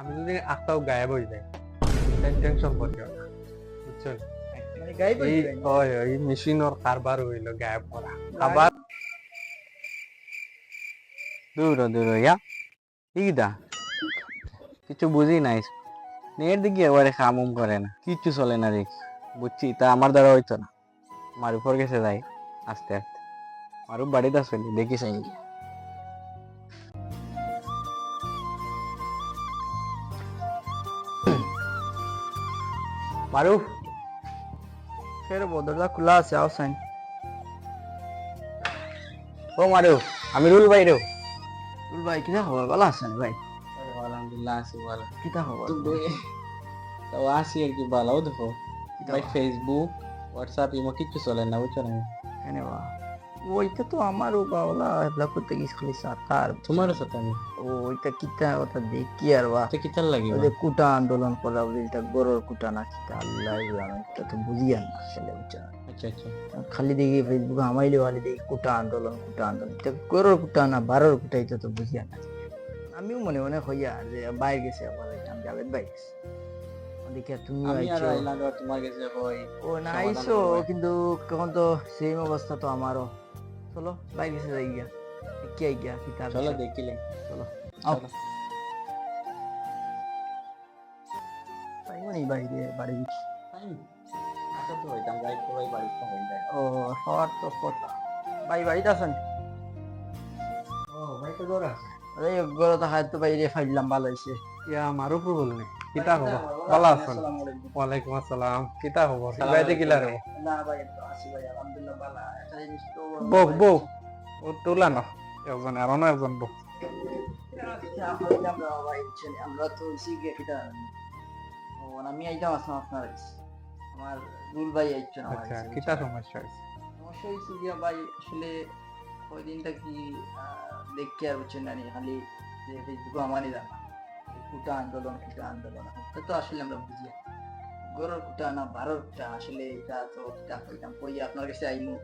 আমি যদি আখটাও গায়েব হয়ে যাই টেনশন করিও না বুঝছেন? মানে এই মেশিনের কারবার হইল গায়েব করা। আবার দূর দূর ইয়া ইগদা। কিছু বুঝি নাই। নেট দিকে এবারে কামুম করে না কিচ্ছু চলে না দেখ বুঝছি তা আমার দ্বারা হইতো না। আমার উপর গেছে যাই আস্তে আস্তে। আমার বাড়িতে আসলে দেখি মারুফ ফের বদরটা খোলা আছে আও সাইন। ও মারুফ আমি রুল ভাই রে। রুল ভাই কিটা খবর? ভালো আছেন ভাই? আলহামদুলিল্লাহ আছি ভালো। কিটা খবর? তো আসি আর কি ভালো দেখো। ভাই ফেসবুক হোয়াটসঅ্যাপ ইমো কিচ্ছু চলে না বুঝছ না? কেন বা ওইটা তো আমারও বাওলা হেবলা করতে গিয়েছিল খালি সাতার তোমারও সাথে আমি ও ওইটা কিটা ওটা দেখি আর বা। তো কিতার লাগি ওই কুটা আন্দোলন করা ওইটা গরুর কুটা না কিটা আল্লাহ জানে এটা তো বুঝিয়া না আসলে বুঝছ আচ্ছা আচ্ছা। খালি দেখি ফেসবুকে হামাইলে খালি দেখি কুটা আন্দোলন কুটা আন্দোলন। এটা গরুর কুটা না বারোর কুটা এটা তো বুঝিয়া না। আমিও মনে মনে হইয়া যে বাইরে গেছে আবার আমি জাভেদ বাইরে গেছে। দেখে তুমি আইছো। তোমার কাছে ও না সমাধান কিন্তু কখন তো সেম অবস্থা তো আমারও। চলো বাইরে গেছে যাই গিয়া কি আই গিয়া কিতাব চলো দেখিলে চলো আও চলো। পাইবো নি বাইরে বাড়ি টাইম আচ্ছা তো হইতাম যাই তো ভাই বাড়িতে হই যায় ও হওয়ার তো কথা ভাই বাড়িতে আছেন ও ভাই তো আছে আরে গরো তো হাত তো বাইরে ফাইলাম ভালো হয়েছে ইয়া মারুফ বলনি কিতা খবর ভালো আছেন ওয়ালাইকুম আসসালাম কিতা খবর বাইতে কিলা রে না ভাই তো আসি ভাই আলহামদুলিল্লাহ ভালো বউ বউ ও তোলা না একজন আর না একজন বউ আচ্ছা, হইলাম না ভাই বুঝছেন, আমরা তো এটা ও আমি আইতাম আসলাম আপনার আমার রুল ভাই আইছেন আমার আচ্ছা সমস্যা সমস্যা ভাই আসলে ওই দিনটা কি দেখতে আর বুঝছেন না খালি যে ফেসবুকে আমারই জানা। কুটা আন্দোলন কুটা আন্দোলন এটা তো আসলে আমরা বুঝি। গরুর কুটা না বারোর কুটা আসলে এটা তো কইতাম কই আপনার কাছে আইমু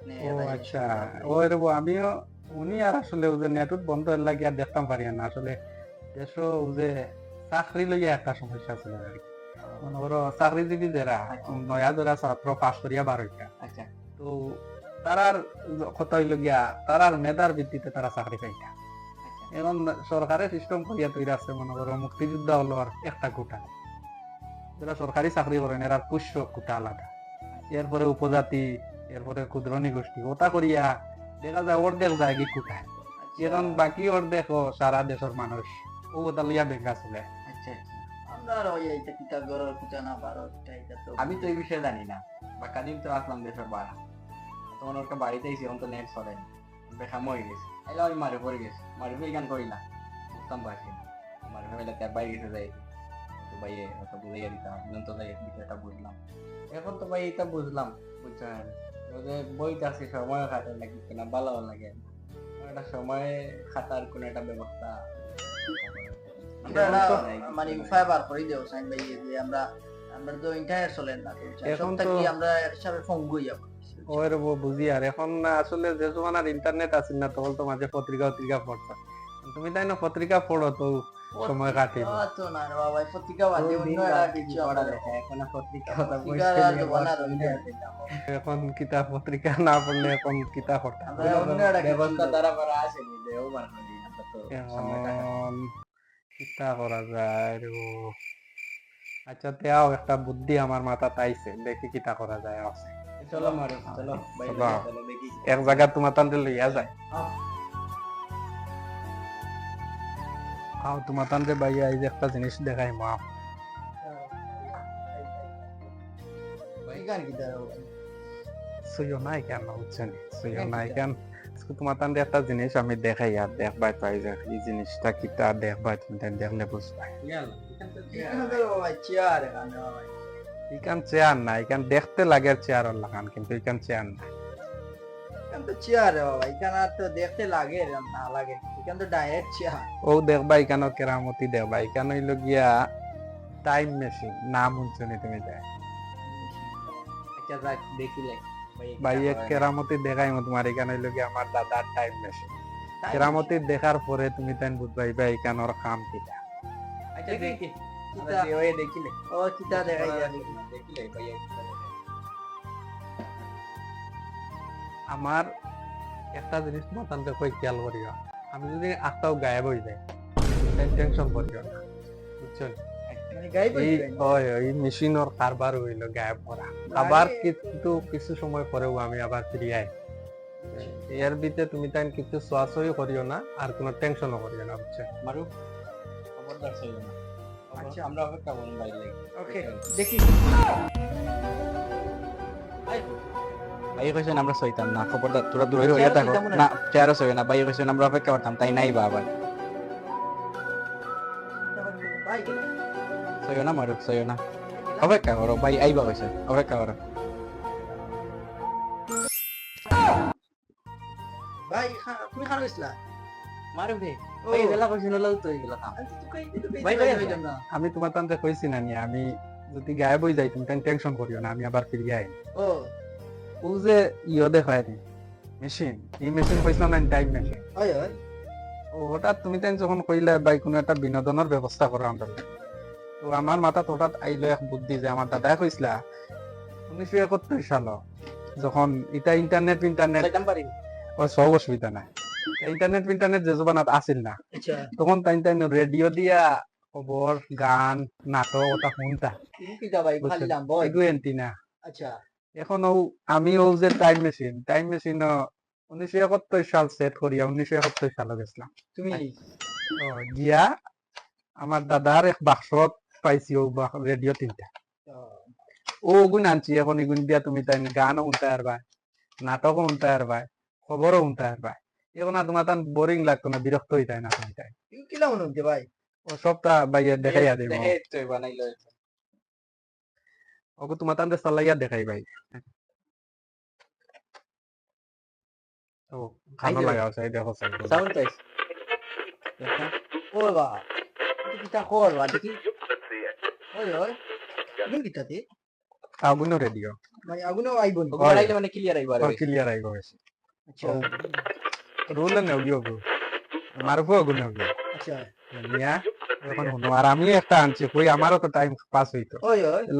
আপনি ও আচ্ছা। ও আমিও উনি আর আসলে ও যে নেটত বন্ধ লাগি আর দেখতাম পারি না। আসলে দেশ ও যে চাকরি লইয়া একটা সমস্যা আর কি। মনে করো চাকরিজীবী যারা নয়া যারা ছাত্র পাস করিয়া বার আচ্ছা। তো তারার কথা হইল গিয়া তারার মেধার ভিত্তিতে তারা চাকরি পাইতা। আচ্ছা। এখন সরকারে সিস্টেম করিয়া তৈরি আছে মনে করো মুক্তিযোদ্ধা হলো আর একটা কোটা যারা সরকারি চাকরি করেন এরা পুষ্য কোটা আলাদা। এরপরে উপজাতি এরপরে ক্ষুদ্রনী গোষ্ঠী ওটা করিয়া দেখা যায় অর্ধেক যায় কি কোটা এখন বাকি অর্ধেক সারা দেশের মানুষ ও ওটা লইয়া বেঙ্গা চলে। আচ্ছা আচ্ছা। ওই আমি তো এই বিষয়ে জানি না। বা কাদিম তো আসলাম দেশের বাড়া। তখন ওর বাড়িতে এসে এখন তো নেট চলে বেখাম হয়ে গেছে। এলা আমি মারে পড়ে গেছে। মারে ফেলে গান করি না। বুঝতাম পারছি মারে ফেলে তার বাইরে গেছে যাই। তো ভাই ওটা বুঝাইয়া দিতাম এখন তো যাই বিষয়টা বুঝলাম। এখন তো ভাই এটা বুঝলাম বুঝছেন? বইতে আছে সময় খাটার লাগে না ভালো লাগে। একটা সময় খাতার কোন একটা ব্যবস্থা মানে উপায় বার করে দেও সাইন ভাই যে আমরা আমরা তো ইন্টারনেট চলে না এখন তো- আমরা হিসাবে ফোন গই ওর বুঝি আর এখন আসলে যে জমানার ইন্টারনেট আছে না তখন তো মাঝে পত্রিকা পত্রিকা পড়ছো তুমি তাই না পত্রিকা পড়ো তো? সময় কাটিব তো না বাবা পত্রিকা বাদে অন্য একটা কিছু এখন পত্রিকা কিতাব পত্রিকা না পড়লে এখন কিতাব ব্যবস্থা কিতা করা যায় রে আচ্ছা তেও একটা বুদ্ধি আমার মাথা আইছে দেখি কিতা করা যায় আছে। চলো মারো চলো এক জায়গা তোমার তান্তে লইয়া যায়। আও তোমার তান্তে বাইয়া এই যে একটা জিনিস দেখাই মা। কি সুyo নাই কেন বুঝছেন নাই কেন? তোমার তান্তে একটা জিনিস আমি দেখাই আর দেখবাই পাই যে এই জিনিসটা কিতা দেখবাই তুমি দেখলে বুঝবাই। তো ইকান চেয়ার না ইকান দেখতে লাগে চেয়ার লাগান কিন্তু ইকান চেয়ার না এখানে তো চেয়ার বাবা এখানে আর তো দেখতে লাগে এরকম না লাগে। এখানে তো ডাইরেক্ট চেয়ার। ও দেখবা ইকানো কেরামতি দেখবা। ইকান হইল গিয়া টাইম মেশিন নাম শুনছনি তুমি যাই আচ্ছা যাক দেখিলে ভাই এক কেরামতি দেখাই তোমার এখানে হইল গিয়া আমার দাদার টাইম মেশিন কেরামতি দেখার পরে তুমি তাই বুঝবাই বা ইকানোর কাম কিটা। আচ্ছা দেখি। দেখি। ওই দেখিলে ও দেখাই দেখিলে আমার একটা জিনিস মাতানতে কই খেয়াল করিও। আমি যদি আটটাও গায়েব হয়ে যায়। টেনশন করিও না বুঝছেন মানে গাইব এই হয় এই মেশিনের কারবার হইল গায়েব করা। আবার কিন্তু কিছু সময় পরেও আমি আবার ফিরে আই। এর ভিতরে তুমি তাই কিছু সোয়াশই করিও না আর কোনো টেনশনও করিও না বুঝছেন মারু খবরদার সইল না। আচ্ছা। আচ্ছা আমরা অপেক্ষা করুন বাইরে। ওকে দেখি। ভাই কইছেন আমরা সইতাম না খবরদার তোরা দূরে হইয়া থাকো। না। চেয়ারও সই না ভাই কইছেন আমরা অপেক্ষা করতাম তাই নাই বা আবার। সইও না মারু সইও না। অপেক্ষা করো ভাই আইবা কইছে অপেক্ষা করো। ভাই তুমি খানো ইসলা মারু রে ভাই তো এইগুলা আমি ভাই, ভাই। তোমার তান্তে কইছি না নি আমি যদি গায়েব হয়ে যাই তুমি তাই টেনশন করিও না আমি আবার ফিরে আই ও। ও যে ইয়ে দেখায় নি মেশিন এই মেশিন কইছিলাম না টাইম মেশিন হয় হয়। ও হঠাৎ তুমি তাই যখন কইলে ভাই কোনো একটা বিনোদনের ব্যবস্থা করো আমরা তো আমার মাথা হঠাৎ আইলো এক বুদ্ধি যে আমার দাদা কইছিলা উনিশশো একাত্তর সাল যখন এটা ইন্টারনেট ইন্টারনেট ও সব অসুবিধা নাই। ইন্টারনেট ইন্টারনেট যে জবানাত আসিল না। আচ্ছা। তখন তাই তাই রেডিও দিয়া খবর গান নাটক ওটা শুনতা। আচ্ছা। এখন ও আমি ও যে টাইম মেশিন টাইম মেশিন উনিশশো একাত্তর সাল সেট করিয়া উনিশশো একাত্তর সালে গেছিলাম তুমি? ও, গিয়া আমার দাদার এক বাক্সত পাইছি ও রেডিও তিনটা। ও। গুণ আনছি এখন এগুন দিয়া তুমি তাই গানও শুনতে পারবা নাটকও শুনতে পারবা খবরও শুনতে পারবা। এখন আর তোমার তান বোরিং লাগতো না বিরক্ত হইতে না তুমি তাই কিলা মনে হচ্ছে ভাই? ও সবটা বাইরে দেখাইয়া দিব। বানাইলো ওকে তোমার তান চালাইয়া দেখাই ভাই। ও ভালো আইজে। লাগা আছে দেখো সাউন্ড পাইছ। ও বাবা তুমি কর বা? দেখি। হয় তুমি কিতাতে আগুনও রেডিও মানে আইব নি। আইলে মানে ক্লিয়ার আইবা আর ক্লিয়ার আইব গেছে আচ্ছা। রোল গিয়ে গো? মারফো আগুন আচ্ছা। এখন শুনো আর আমিও একটা আনছি কই আমারও তো টাইম পাস হইতো।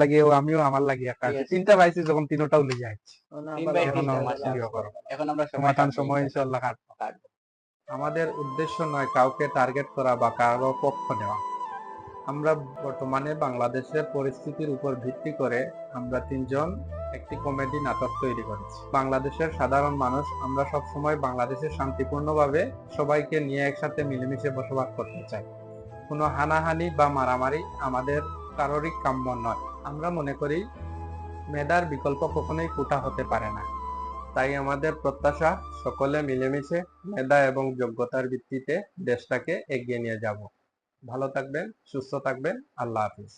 লাগে ও আমিও আমার লাগে একটা আনছি। পাইছি যখন তিনটাও আবার এখনও আমার আবার করো। এখন আমরা সমাধান সময় ইনশাল্লাহ কাটবো। আমাদের উদ্দেশ্য নয় কাউকে টার্গেট করা বা কারও পক্ষ নেওয়া আমরা বর্তমানে বাংলাদেশের পরিস্থিতির উপর ভিত্তি করে আমরা তিনজন একটি কমেডি নাটক তৈরি করেছি। বাংলাদেশের সাধারণ মানুষ আমরা সব সময় বাংলাদেশে শান্তিপূর্ণভাবে সবাইকে নিয়ে একসাথে মিলেমিশে বসবাস করতে চাই। কোনো হানাহানি বা মারামারি আমাদের কারোরই কাম্য নয়। আমরা মনে করি মেধার বিকল্প কখনোই কোটা হতে পারে না। তাই আমাদের প্রত্যাশা, সকলে মিলেমিশে মেধা এবং যোগ্যতার ভিত্তিতে দেশটাকে এগিয়ে নিয়ে যাব। ভালো থাকবেন, সুস্থ থাকবেন, আল্লাহ হাফিজ।